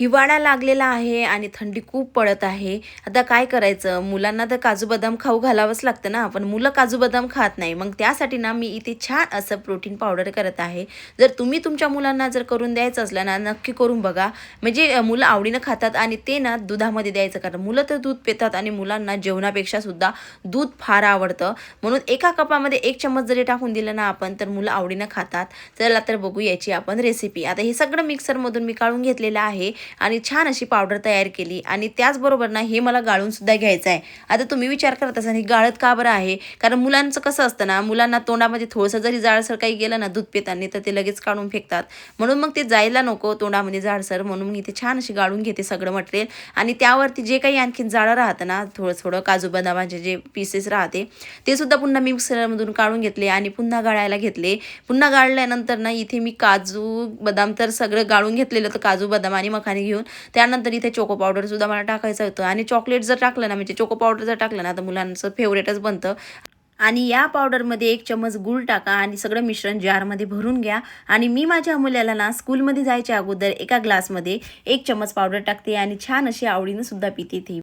हिवाळा लागलेला आहे आणि थंडी खूप पडत आहे. आता काय करायचं? मुलांना तर काजू बदाम खाऊ घालावंच लागतं ना. पण मुलं काजू बदाम खात नाही. मग त्यासाठी ना मी इथे छान असं प्रोटीन पावडर करत आहे. जर तुम्ही तुमच्या मुलांना जर करून द्यायचं असलं ना नक्की करून बघा. म्हणजे मुलं आवडीनं खातात आणि ते ना दुधामध्ये द्यायचं कारण मुलं तर दूध पितात आणि मुलांना जेवणापेक्षा सुद्धा दूध फार आवडतं. म्हणून एका कपामध्ये एक चम्मच जरी टाकून दिलं ना आपण तर मुलं आवडीनं खातात. चला तर बघू याची आपण रेसिपी आता हे सगळं मिक्सरमधून मी काढून घेतलेलं आहे. आणि छान अशी पावडर तयार केली. आणि त्याचबरोबर ना हे मला गाळूनसुद्धा घ्यायचं आहे आता तुम्ही विचार करत असाल हे गाळत का बरं आहे? कारण मुलांचं कसं असतं ना मुलांना तोंडामध्ये थोडंसं जरी जाडसर काही गेलं ना दूध पिताना तर ते लगेच काढून फेकतात. म्हणून मग ते जायला नको तोंडामध्ये जाडसर म्हणून मी इथे छान अशी गाळून घेते सगळं मटेरियल आणि त्यावरती जे काही आणखीन जाळं राहतं ना थोडं थोडं काजू बदामाचे जे पीसेस राहते ते सुद्धा पुन्हा मी मिक्सरमधून काढून घेतले आणि पुन्हा गाळायला घेतले. पुन्हा गाळल्यानंतर ना इथे मी काजू बदाम तर सगळं गाळून घेतलेलं तर काजू बदाम आणि मखाने घेऊन. त्यानंतर इथे चोको पावडर सुद्धा मला टाकायचं होतं. आणि चॉकलेट जर टाकलं ना म्हणजे चोको पावडर जर टाकलं ना तर मुलांचं फेवरेटच बनतं. आणि या पावडरमध्ये एक चम्मच गूळ टाका आणि सगळं मिश्रण जारमध्ये भरून घ्या. आणि मी माझ्या मुलाला ना स्कूलमध्ये जायच्या अगोदर एका ग्लासमध्ये एक चम्मच पावडर टाकते आणि छान अशी आवडीनं सुद्धा पिते ती.